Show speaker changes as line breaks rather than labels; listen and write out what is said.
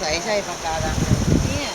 ใสใช่ปากกาดังเนี่ย